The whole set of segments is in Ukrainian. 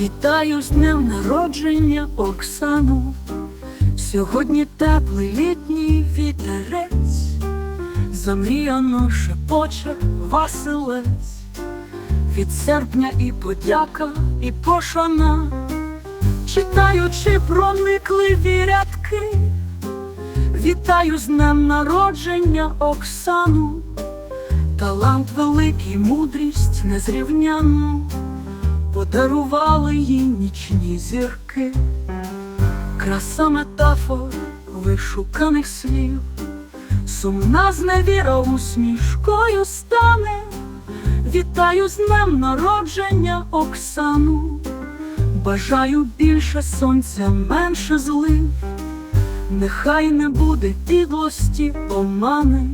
Вітаю з днем народження Оксану. Сьогодні теплий літній вітерець, замріяно шепоче Василець, від серпня і подяка, і пошана, читаючи проникливі рядки, вітаю з днем народження Оксану, талант великий, мудрість незрівняну. Подарували їй нічні зірки, краса метафор вишуканих слів, сумна зневіра усмішкою стане. Вітаю з днем народження Оксану, бажаю більше сонця, менше злив, нехай не буде підлості, омани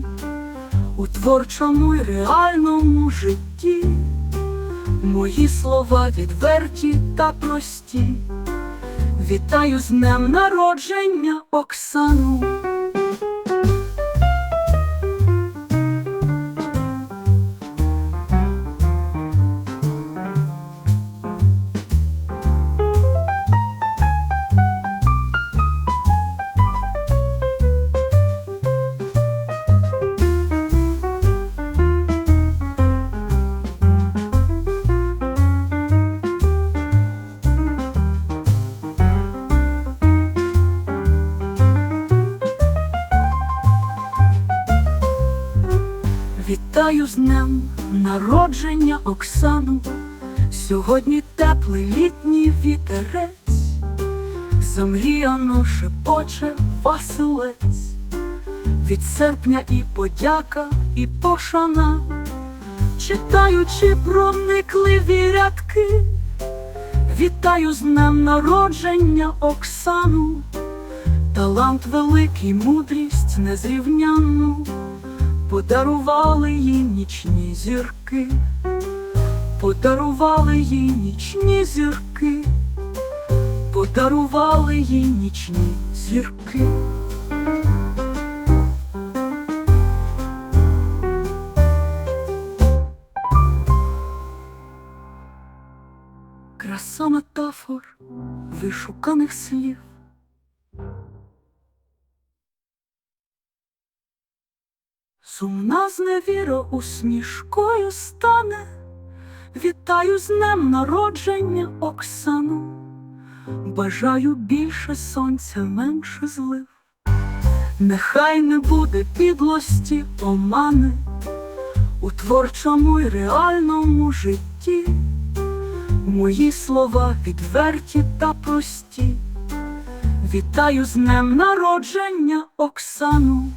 у творчому й реальному житті. Мої слова відверті та прості. Вітаю з днем народження Оксану. Вітаю з днем народження Оксану. Сьогодні теплий літній вітерець, замріяно шепоче Василець, від серпня і подяка, і пошана, читаючи проникливі рядки, вітаю з днем народження Оксану, талант великий, мудрість незрівняну. Подарували їй нічні зірки, подарували їй нічні зірки, подарували їй нічні зірки. Краса метафор вишуканих слів. Сумна зневіра усмішкою стане. Вітаю з днем народження Оксану. Бажаю більше сонця, менше злив. Нехай не буде підлості, омани у творчому й реальному житті. Мої слова відверті та прості. Вітаю з днем народження Оксану.